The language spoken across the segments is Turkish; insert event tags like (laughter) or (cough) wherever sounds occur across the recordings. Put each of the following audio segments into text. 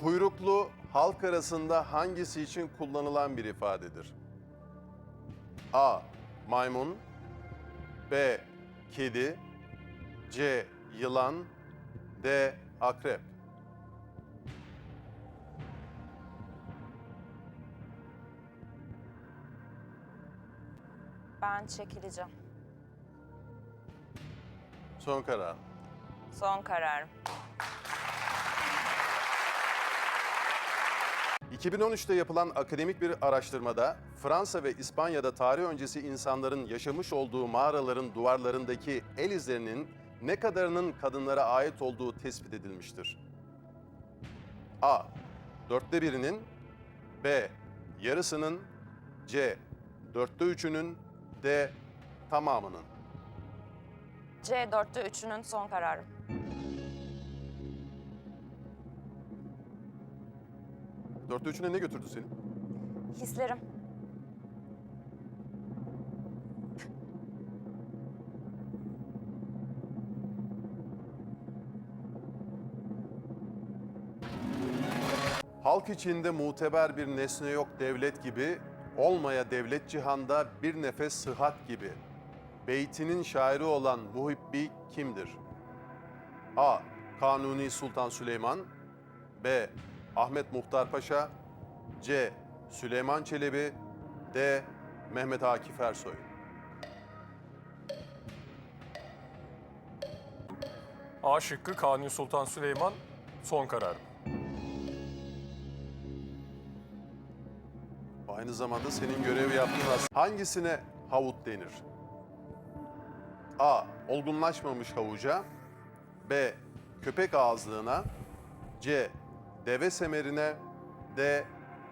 Kuyruklu halk arasında hangisi için kullanılan bir ifadedir? A. Maymun B. Kedi C. Yılan D. Akrep Ben çekileceğim. Son karar. Son kararım. 2013'te yapılan akademik bir araştırmada Fransa ve İspanya'da tarih öncesi insanların yaşamış olduğu mağaraların duvarlarındaki el izlerinin ne kadarının kadınlara ait olduğu tespit edilmiştir. A. Dörtte birinin B. Yarısının C. Dörtte üçünün D. Tamamının C 4'te 3'ünün son kararım. Dörtte üçüne ne götürdü seni? Hislerim. Halk içinde muteber bir nesne yok devlet gibi, olmaya devlet cihanda bir nefes sıhhat gibi. Beytinin şairi olan Muhibbi kimdir? A. Kanuni Sultan Süleyman B. Ahmet Muhtar Paşa C. Süleyman Çelebi D. Mehmet Akif Ersoy A şıkkı Kanuni Sultan Süleyman son kararım. Aynı zamanda senin görev yaptığın as- hangisine havut denir? A. Olgunlaşmamış havuca. B. Köpek ağızlığına. C. Deve semerine. D.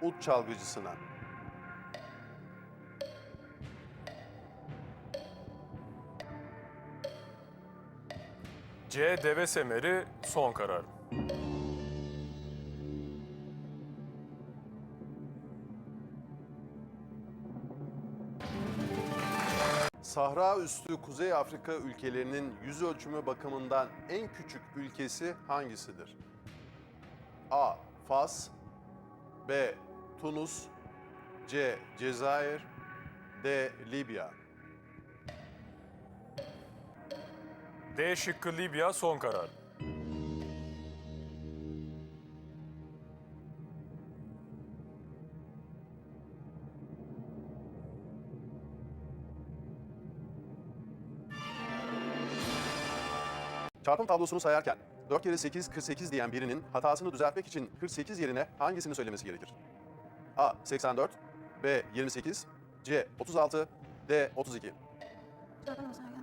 Ut çalgıcısına. C deve semeri son kararım. Sahra üstü Kuzey Afrika ülkelerinin yüz ölçümü bakımından en küçük ülkesi hangisidir? A. Fas B. Tunus C. Cezayir D. Libya D şıkkı Libya son kararım. Çarpım tablosunu sayarken 4 kere 8 48 diyen birinin hatasını düzeltmek için 48 yerine hangisini söylemesi gerekir? A. 84 B. 28 C. 36 D. 32 Çarpalım sayarken 4 kere 8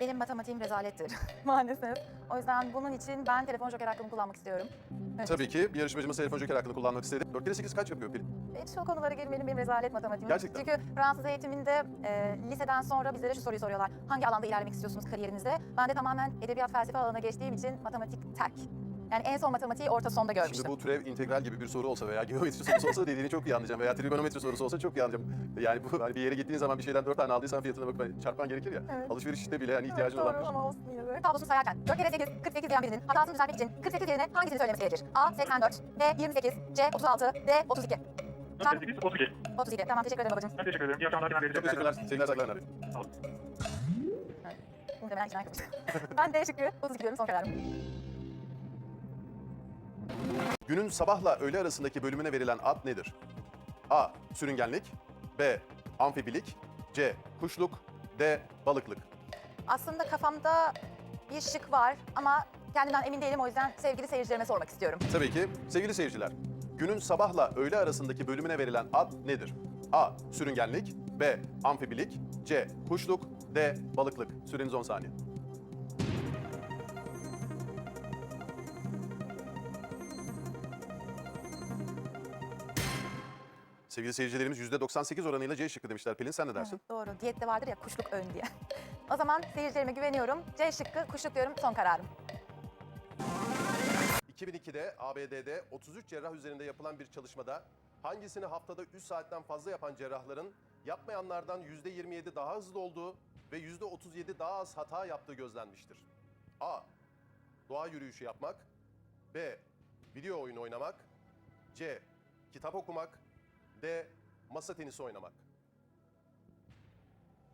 Benim matematiğim rezalettir (laughs) maalesef. O yüzden bunun için ben telefon joker hakkımı kullanmak istiyorum. Evet. Tabii ki bir yarışmacımız telefon joker hakkını kullanmak istedi. 4 kere 8 kaç yapıyor Pelin? Hiç o konulara girmeyelim benim rezalet matematiğim. Gerçekten. Çünkü Fransız eğitiminde e, liseden sonra bizlere şu soruyu soruyorlar. Hangi alanda ilerlemek istiyorsunuz kariyerinizde? Ben de tamamen edebiyat felsefe alanına geçtiğim için matematik tek. Yani en son matematiği orta sonda görmüştüm. Şimdi bu türev integral gibi bir soru olsa veya geometri sorusu olsa dediğini çok iyi anlayacağım. Veya trigonometri sorusu olsa çok iyi anlayacağım. Yani bu hani bir yere gittiğin zaman bir şeyden 4 tane aldıysan fiyatına bakıp hani çarpman gerekir ya. Evet. Alışverişte bile hani ihtiyacın olan bir Doğru şey. ama olsun yine de. Tablosunu sayarken 4 kere 8, 48 diyen birinin hatasını düzeltmek için 48 yerine hangisini söylemesi gerekir? A. 84, B. 28, C. 36, D. 32. Çarp- 48, 32. 32. Tamam teşekkür ederim babacığım. Ben teşekkür ederim. İyi akşamlar. Çok teşekkürler. Sevgiler saygılar. Sağ olun. Muhtemelen (laughs) ben D şıkkı 32 diyorum son kararım. Günün sabahla öğle arasındaki bölümüne verilen ad nedir? A. Sürüngenlik B. Amfibilik C. Kuşluk D. Balıklık Aslında kafamda bir şık var ama kendimden emin değilim o yüzden sevgili seyircilerime sormak istiyorum. Tabii ki sevgili seyirciler. Günün sabahla öğle arasındaki bölümüne verilen ad nedir? A. Sürüngenlik B. Amfibilik C. Kuşluk D. Balıklık Süreniz 10 saniye. Sevgili seyircilerimiz %98 oranıyla C şıkkı demişler. Pelin sen ne dersin? Evet, doğru. Diyette vardır ya kuşluk ön diye. (laughs) o zaman seyircilerime güveniyorum. C şıkkı kuşluk diyorum son kararım. 2002'de ABD'de 33 cerrah üzerinde yapılan bir çalışmada hangisini haftada 3 saatten fazla yapan cerrahların yapmayanlardan %27 daha hızlı olduğu ve %37 daha az hata yaptığı gözlenmiştir. A. Doğa yürüyüşü yapmak. B. Video oyunu oynamak. C. Kitap okumak. D. Masa tenisi oynamak.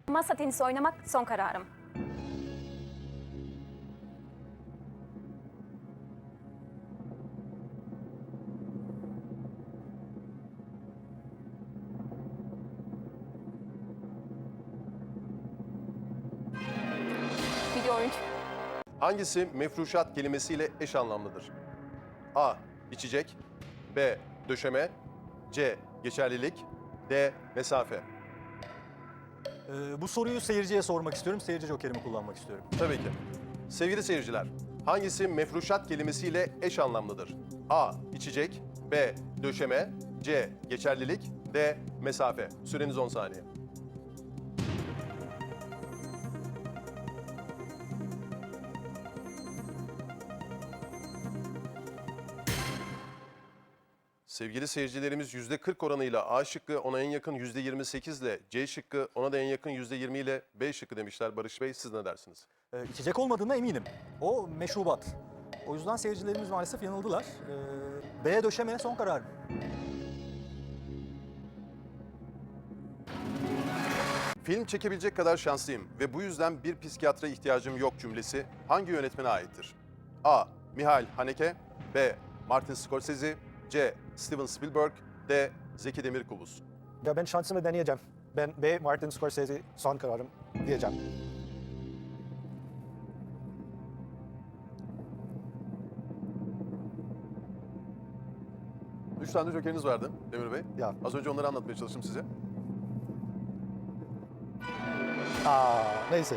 Masa tenisi oynamak son kararım. Video oyuncu. Hangisi mefruşat kelimesiyle eş anlamlıdır? A. İçecek. B. Döşeme. C. Geçerlilik. D. Mesafe. Ee, bu soruyu seyirciye sormak istiyorum. Seyirci jokerimi kullanmak istiyorum. Tabii ki. Sevgili seyirciler, hangisi mefruşat kelimesiyle eş anlamlıdır? A. İçecek. B. Döşeme. C. Geçerlilik. D. Mesafe. Süreniz 10 saniye. Sevgili seyircilerimiz %40 oranıyla A şıkkı ona en yakın %28 ile C şıkkı ona da en yakın %20 ile B şıkkı demişler. Barış Bey siz ne dersiniz? Ee, içecek olmadığına eminim. O meşrubat. O yüzden seyircilerimiz maalesef yanıldılar. Ee, B döşeme son karar. Film çekebilecek kadar şanslıyım ve bu yüzden bir psikiyatra ihtiyacım yok cümlesi hangi yönetmene aittir? A. Mihail Haneke B. Martin Scorsese C. Steven Spielberg D. Zeki Demirkubuz Ya ben şansımı deneyeceğim. Ben B. Martin Scorsese son kararım diyeceğim. Üç tane jokeriniz vardı Demir Bey. Ya. Az önce onları anlatmaya çalıştım size. Aa, neyse.